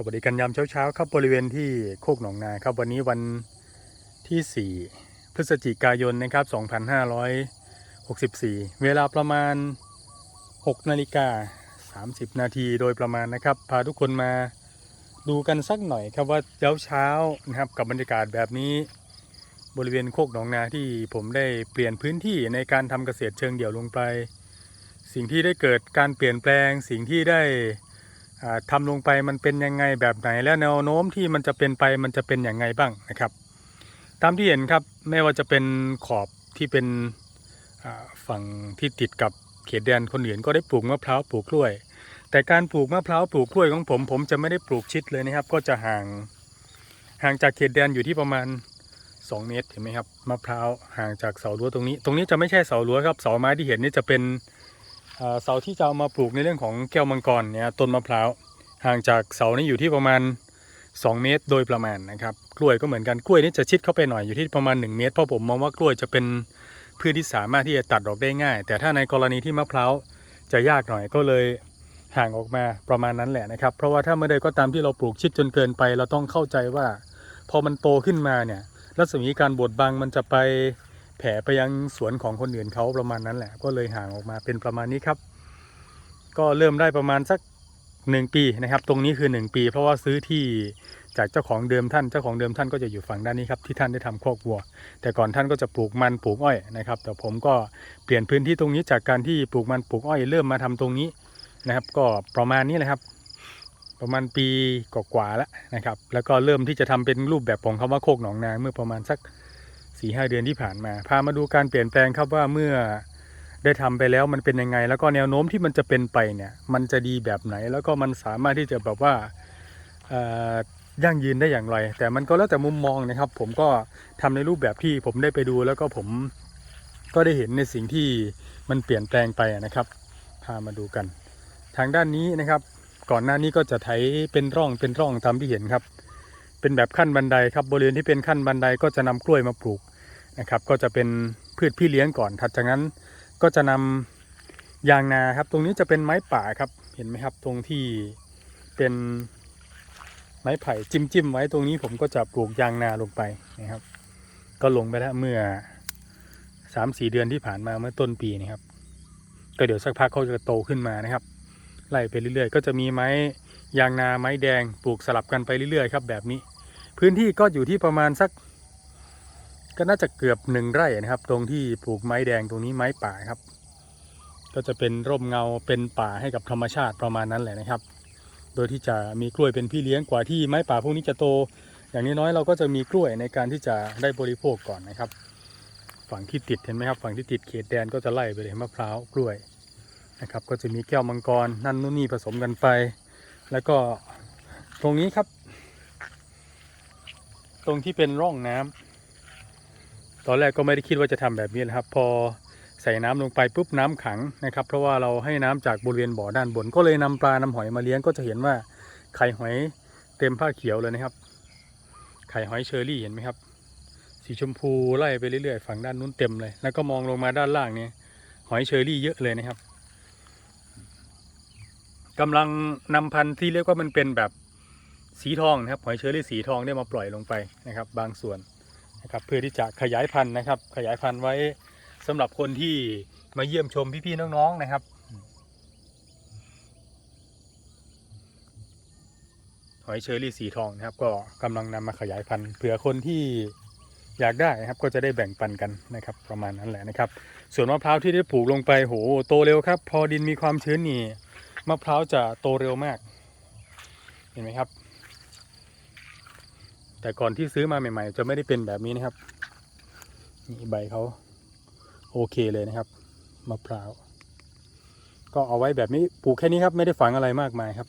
สวัสดีกันยามเช้าๆครับบริเวณที่โคกหนองนาครับวันนี้วันที่ 4 พฤศจิกายนนะครับ 2564 เวลาประมาณ 6 นาฬิกา 30 นาทีโดยประมาณนะครับ พาทุกคนมาดูกันสักหน่อยครับว่าเช้าเช้านะครับกับบรรยากาศแบบนี้ บริเวณโคกหนองนาที่ผมได้เปลี่ยนพื้นที่ในการทำเกษตรเชิงเดี่ยวลงไป สิ่งที่ได้เกิดการเปลี่ยนแปลงสิ่งที่ได้ อ่าทำลงไปมันเป็นยังไงแบบไหน และแนวโน้มที่มันจะเป็นไปมันจะเป็นอย่างไงบ้างนะครับ ตามที่เห็นครับไม่ว่าจะเป็นขอบที่เป็นฝั่งที่ติดกับเขตแดนคนอื่นก็ได้ปลูกมะพร้าวปลูกกล้วย แต่การปลูกมะพร้าวปลูกกล้วยของผม ผมจะไม่ได้ปลูกชิดเลยนะครับ ก็จะห่างห่างจากเขตแดนอยู่ที่ประมาณ 2 เมตรเห็นไหมครับมะพร้าวห่างจากเสารั้วตรงนี้ ตรงนี้จะไม่ใช่เสารั้วครับเสาไม้ที่เห็นนี่จะเป็น เสาที่จะเอามาปลูกในเรื่องของแก้วมังกรเนี่ยต้นมะพร้าวห่างจากเสานี่อยู่ที่ประมาณ 2 เมตรโดยประมาณนะครับกล้วยก็เหมือนกันกล้วยนี่จะชิดเข้าไปหน่อยอยู่ที่ประมาณ 1 เมตรเพราะผมมองว่ากล้วยจะเป็นพืชที่สามารถที่จะตัดออกได้ง่าย แต่ถ้าในกรณีที่มะพร้าวจะยากหน่อยก็เลยห่างออกมาประมาณนั้นแหละนะครับ เพราะว่าถ้าเมื่อใดก็ตามที่เราปลูกชิดจนเกินไป เราต้องเข้าใจว่า พอมันโตขึ้นมาเนี่ยรัศมีการบดบังมันจะไป แผ่ไปยังสวนของคนอื่นเขาประมาณนั้นแหละ ก็เลยห่างออกมาเป็นประมาณนี้ครับ ก็เริ่มได้ประมาณสักหนึ่งปีนะครับ ตรงนี้คือหนึ่งปี เพราะว่าซื้อที่จากเจ้าของเดิมท่าน เจ้าของเดิมท่านก็จะอยู่ฝั่งด้านนี้ครับที่ท่านได้ทำคอกวัว แต่ก่อนท่านก็จะปลูกมันปลูกอ้อยนะครับ แต่ผมก็เปลี่ยนพื้นที่ตรงนี้จากการที่ปลูกมันปลูกอ้อยเริ่มมาทำตรงนี้นะครับ ก็ประมาณนี้แหละครับ ประมาณปีกว่าๆแล้วนะครับ แล้วก็เริ่มที่จะทำเป็นรูปแบบของคำว่าโคกหนองนาเมื่อประมาณสัก 4ีหเดือนที่ผ่านมา พามาดูการเปลี่ยนแปลงครับว่าเมื่อได้ทำไปแล้วมันเป็นยังไง แล้วก็แนวโน้มที่มันจะเป็นไปเนี่ย มันจะดีแบบไหน แล้วก็มันสามารถที่จะแบบว่าเอ่อย่างยืนได้อย่างไร แต่มันก็แล้วแต่มุมมองนะครับ ผมก็ทำในรูปแบบที่ผมได้ไปดูแล้วก็ผมก็ได้เห็นในสิ่งที่มันเปลี่ยนแปลงไปนะครับ พามาดูกัน ทางด้านนี้นะครับ ก่อนหน้านี้ก็จะไถเป็นร่องเป็นร่องตามที่เห็นครับ เป็นแบบขั้นบันไดครับบริเวณที่เป็นขั้นบันไดก็จะนำกล้วยมาปลูกนะครับ ก็จะเป็นพืชพี่เลี้ยงก่อนถัดจากนั้นก็จะนำยางนาครับ ตรงนี้จะเป็นไม้ป่าครับเห็นไหมครับ ตรงที่เป็นไม้ไผ่จิ้มจิ้มๆไว้ตรงนี้ผมก็จะปลูกยางนาลงไปนะครับ ก็ลงไปแล้วเมื่อสามสี่เดือนที่ผ่านมาเมื่อต้นปีนะครับ ก็เดี๋ยวสักพักเขาจะโตขึ้นมานะครับไล่ไปเรื่อยๆ ก็จะมีไม้ ยางนาไม้แดงปลูกสลับกันไปเรื่อยๆครับแบบนี้ พื้นที่ก็อยู่ที่ประมาณสัก ก็น่าจะเกือบหนึ่งไร่นะครับ ตรงที่ปลูกไม้แดงตรงนี้ไม้ป่าครับ ก็จะเป็นร่มเงาเป็นป่าให้กับธรรมชาติประมาณนั้นแหละนะครับ โดยที่จะมีกล้วยเป็นพี่เลี้ยงกว่าที่ไม้ป่าพวกนี้จะโต อย่างน้อยๆเราก็จะมีกล้วยในการที่จะได้บริโภคก่อนนะครับ ฝั่งที่ติดเห็นไหมครับฝั่งที่ติดเขตแดนก็จะไล่ไปเลยมะพร้าวกล้วยนะครับก็จะมีแก้วมังกรนั่นนู่นนี่ผสมกันไป แล้วก็ตรงนี้ครับ ตรงที่เป็นร่องน้ำตอนแรกก็ไม่ได้คิดว่าจะทำแบบนี้นะครับ พอใส่น้ำลงไปปุ๊บน้ำขังนะครับ เพราะว่าเราให้น้ำจากบริเวณบ่อด้านบน ก็เลยนำปลานำหอยมาเลี้ยงก็จะเห็นว่าไข่หอยเต็มผ้าเขียวเลยนะครับ ไข่หอยเชอรี่เห็นไหมครับ สีชมพูไล่ไปเรื่อยๆฝั่งด้านนู้นเต็มเลย แล้วก็มองลงมาด้านล่างเนี่ยหอยเชอรี่เยอะเลยนะครับ กำลังนำพันธุ์ที่เรียกว่ามันเป็นแบบสีทองนะครับหอยเชอรี่สีทองได้มาปล่อยลงไปนะครับ บางส่วนนะครับเพื่อที่จะขยายพันธุ์นะครับ ขยายพันธุ์ไว้สำหรับคนที่มาเยี่ยมชมพี่ๆน้องๆนะครับ หอยเชอรี่สีทองนะครับ ก็กำลังนำมาขยายพันธุ์เผื่อคนที่อยากได้นะครับก็จะได้แบ่งปันกันนะครับประมาณนั้นแหละนะครับ ส่วนมะพร้าวที่ได้ปลูกลงไปโหโตเร็วครับ พอดินมีความชื้นนี่ มะพร้าวจะโตเร็วมาก เห็นไหมครับ แต่ก่อนที่ซื้อมาใหม่ ๆ จะไม่ได้เป็นแบบนี้นะครับ นี่ใบเขาโอเคเลยนะครับมะพร้าว ก็เอาไว้แบบนี้ปลูกแค่นี้ครับ ไม่ได้ฝังอะไรมากมายครับ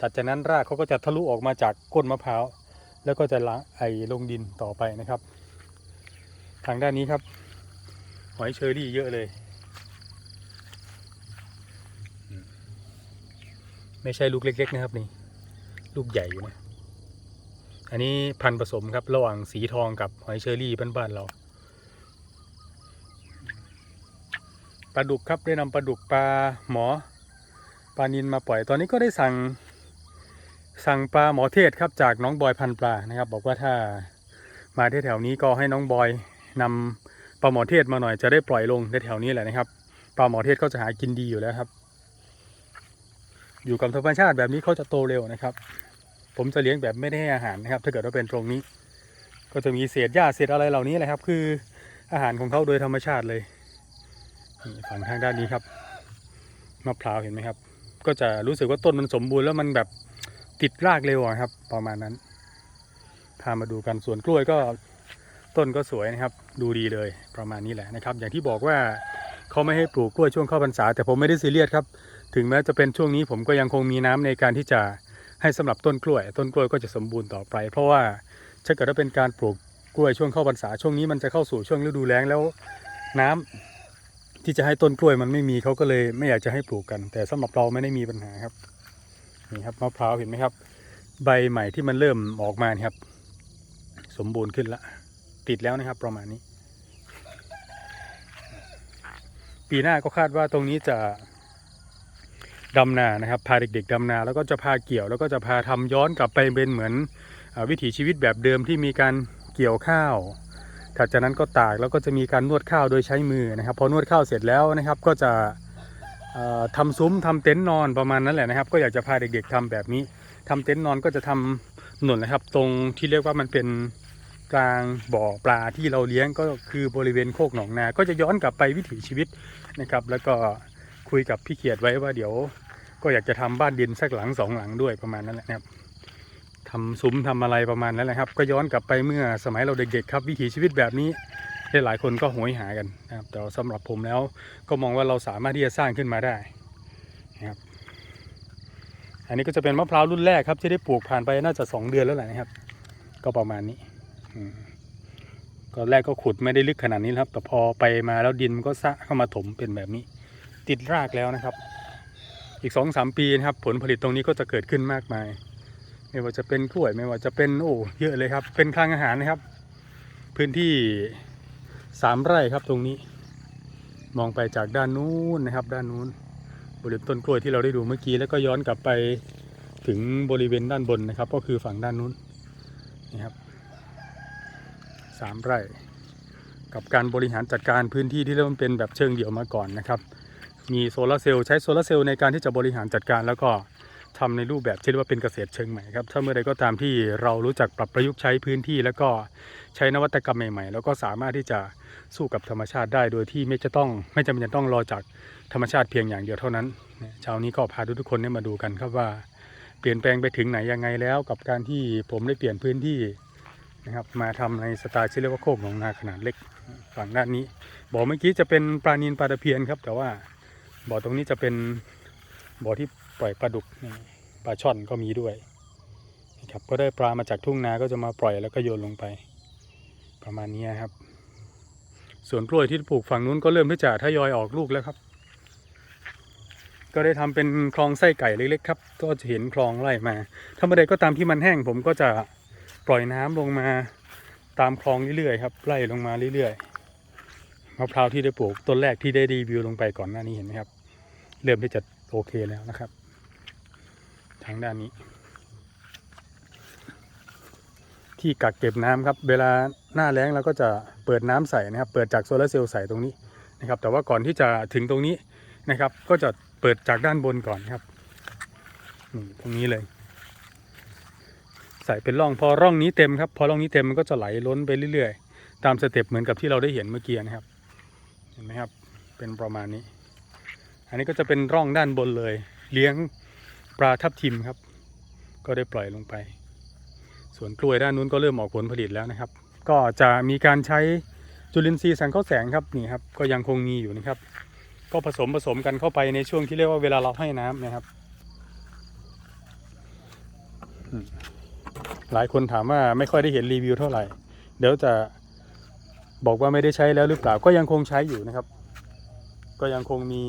ถัดจากนั้นรากเขาก็จะทะลุออกมาจากก้นมะพร้าว แล้วก็จะล้างไอลงดินต่อไปนะครับ ทางด้านนี้ครับ หอยเชอรี่เยอะเลยอืม ไม่ใช่ลูกเล็ก ๆ นะครับนี่ ลูกใหญ่อยู่นะ อันนี้พันผสมครับ ระหว่างสีทองกับหอยเชอรี่บ้านๆเราปลาดุกครับได้นำปลาดุกปลาหมอปลานินมาปล่อยตอนนี้ก็ได้สั่ง สั่งปลาหมอเทศครับจากน้องบอยพันปลานะครับ บอกว่าถ้ามาที่แถวนี้ก็ให้น้องบอยนำปลาหมอเทศมาหน่อยจะได้ปล่อยลงในแถวนี้แหละนะครับปลาหมอเทศเขาจะหากินดีอยู่แล้วครับ อยู่กับธรรมชาติแบบนี้เขาจะโตเร็วนะครับ ผมจะเลี้ยงแบบไม่ได้ให้อาหารนะครับ ถ้าเกิดว่าเป็นตรงนี้ ก็จะมีเศษหญ้าเศษอะไรเหล่านี้แหละครับ คืออาหารของเขาโดยธรรมชาติเลยฝั่งทางด้านนี้ครับมะพร้าวเห็นไหมครับ ก็จะรู้สึกว่าต้นมันสมบูรณ์แล้วมันแบบติดรากเร็วอะครับ ประมาณนั้นพามาดูกันสวนกล้วยก็ต้นก็สวยนะครับ ดูดีเลยประมาณนี้แหละนะครับ อย่างที่บอกว่า เขาไม่ให้ปลูกกล้วยช่วงเข้าพรรษา แต่ผมไม่ได้ซีเรียสครับ ถึงแม้จะเป็นช่วงนี้ผมก็ยังคงมีน้ำในการที่จะให้สำหรับต้นกล้วย ต้นกล้วยก็จะสมบูรณ์ต่อไป เพราะว่าถ้าเกิดว่าเป็นการปลูกกล้วยช่วงเข้าพรรษาช่วงนี้มันจะเข้าสู่ช่วงฤดูแล้งแล้วน้ำที่จะให้ต้นกล้วยมันไม่มีเขาก็เลยไม่อยากจะให้ปลูกกัน แต่สำหรับเราไม่ได้มีปัญหาครับนี่ครับมะพร้าวเห็นไหมครับ ใบใหม่ที่มันเริ่มออกมาครับ สมบูรณ์ขึ้นละติดแล้วนะครับประมาณนี้ ปีหน้าก็คาดว่าตรงนี้จะดำนานะครับพาเด็กๆดำนา แล้วก็จะพาเกี่ยวแล้วก็จะพาทำย้อนกลับไปเป็นเหมือนอวิถีชีวิตแบบเดิมที่มีการเกี่ยวข้าวถัดจากนั้นก็ตากแล้วก็จะมีการนวดข้าวโดยใช้มือนะครับพอนวดข้าวเสร็จแล้วนะครับก็จะเอ่อทำซุ้มทำเต็นท์นอนประมาณนั้นแหละนะครับ ก็อยากจะพาเด็กๆทำแบบนี้ทำเต็นท์นอนก็จะทำหนุนนะครับ ตรงที่เรียกว่ามันเป็นกลางบ่อปลาที่เราเลี้ยงก็คือบริเวณโคกหนองนา ก็จะย้อนกลับไปวิถีชีวิต นะครับ แล้วก็คุยกับพี่เขียดไว้ว่าเดี๋ยวก็อยากจะทำบ้านดินสักหลังสองหลังด้วยประมาณนั้นแหละนะครับทำซุ้มทำอะไรประมาณนั้นแหละครับ ก็ย้อนกลับไปเมื่อสมัยเราเด็กๆครับ วิถีชีวิตแบบนี้หลายคนก็โหยหากันนะครับ แต่สำหรับผมแล้วก็มองว่าเราสามารถที่จะสร้างขึ้นมาได้นะครับ อันนี้ก็จะเป็นมะพร้าวรุ่นแรกครับ ที่ได้ปลูกผ่านไปน่าจะสองเดือนแล้วแหละนะครับ ก็ประมาณนี้อืม ก็แรกก็ขุดไม่ได้ลึกขนาดนี้ครับ แต่พอไปมาแล้วดินมันก็ซะเข้ามาถมเป็นแบบนี้ ติดรากแล้วนะครับ อีกสองสามปีนะครับ ผลผลิตตรงนี้ก็จะเกิดขึ้นมากมาย ไม่ว่าจะเป็นกล้วยไม่ว่าจะเป็นโอ้เยอะเลยครับ เป็นคลังอาหารนะครับ พื้นที่สามไร่ครับตรงนี้ มองไปจากด้านนู้นนะครับ ด้านนู้น บริเวณต้นกล้วยที่เราได้ดูเมื่อกี้แล้วก็ย้อนกลับไปถึงบริเวณด้านบนนะครับ ก็คือฝั่งด้านนู้นนะครับ สามไร่ กับการบริหารจัดการพื้นที่ที่เริ่มเป็นแบบเชิงเดี่ยวมาก่อนนะครับ มีโซลาร์เซลล์ใช้โซลาร์เซลล์ในการที่จะบริหารจัดการแล้วก็ทำในรูปแบบที่เรียกว่าเป็นเกษตรเชิงใหม่ครับถ้าเมื่อใดก็ตามที่เรารู้จักปรับประยุกต์ใช้พื้นที่ แล้วก็ใช้นวัตกรรมใหม่ๆ แล้วก็สามารถที่จะสู้กับธรรมชาติได้โดยที่ไม่จะต้องไม่จำเป็นจะต้องรอจากธรรมชาติเพียงอย่างเดียวเท่านั้นเนี่ยเช้านี้ก็พาทุกๆคนเนี่ยมาดูกันครับว่า เปลี่ยนแปลงไปถึงไหนยังไงแล้ว กับการที่ผมได้เปลี่ยนพื้นที่ นะครับ มาทำในสไตล์ที่เรียกว่าโคกหนองนาขนาดเล็กฝั่งด้านนี้บ่อเมื่อกี้จะเป็นปลานินปลาตะเพียนครับ แต่ว่าบ่อตรงนี้จะเป็นบ่อที่ปล่อยปลาดุกปลาช่อนก็มีด้วยนะครับก็ได้ปลามาจากทุ่งนาก็จะมาปล่อยแล้วก็โยนลงไป ประมาณนี้ครับ ส่วนกล้วยที่ปลูกฝั่งนู้นก็เริ่มที่จะทยอยออกลูกแล้วครับ ก็ได้ทำเป็นคลองไส้ไก่เล็กๆครับ ก็จะเห็นคลองไล่มาถ้าเมื่อใดก็ตามที่มันแห้งผมก็จะ ปล่อยน้ำลงมาตามคลองเรื่อยๆครับไล่ลงมาเรื่อยๆมะพร้าวที่ได้ปลูกต้นแรกที่ได้รีวิวลงไปก่อนหน้านี้เห็นไหมครับ เริ่มที่จะโอเคแล้วนะครับ ทางด้านนี้ ที่กักเก็บน้ำครับ เวลาหน้าแล้งเราก็จะเปิดน้ำใส่นะครับ เปิดจากโซลาร์เซลล์ใส่ตรงนี้นะครับ แต่ว่าก่อนที่จะถึงตรงนี้นะครับ ก็จะเปิดจากด้านบนก่อนครับนี่ตรงนี้เลย ส่เป็นร่อง พอร่องนี้เต็มครับ พอร่องนี้เต็มมันก็จะไหลล้นไปเรื่อยๆ ตามสเต็ปเหมือนกับที่เราได้เห็นเมื่อกี้นะครับ เห็นไหมครับ เป็นประมาณนี้ อันนี้ก็จะเป็นร่องด้านบนเลย เลี้ยงปลาทับทิมครับ ก็ได้ปล่อยลงไป ส่วนกล้วยด้านนู้นก็เริ่มออกผลผลิตแล้วนะครับ ก็จะมีการใช้จุลินทรีย์สังเคราะห์แสงครับนี่ครับ ก็ยังคงมีอยู่นะครับ ก็ผสมผสมกันเข้าไปในช่วงที่เรียกว่าเวลาเราให้น้ำนะครับ หลายคนถามว่าไม่ค่อยได้เห็นรีวิวเท่าไหร่ เดี๋ยวจะบอกว่าไม่ได้ใช้แล้วหรือเปล่าก็ยังคงใช้อยู่นะครับ ก็ยังคงมี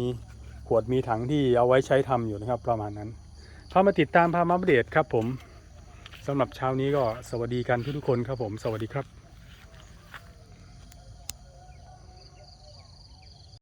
ขวดมีถังที่เอาไว้ใช้ทำอยู่นะครับ ประมาณนั้นพามาติดตามพามาอัปเดตครับผมสำหรับเช้านี้ก็สวัสดีกันทุกๆคนครับผม สวัสดีครับ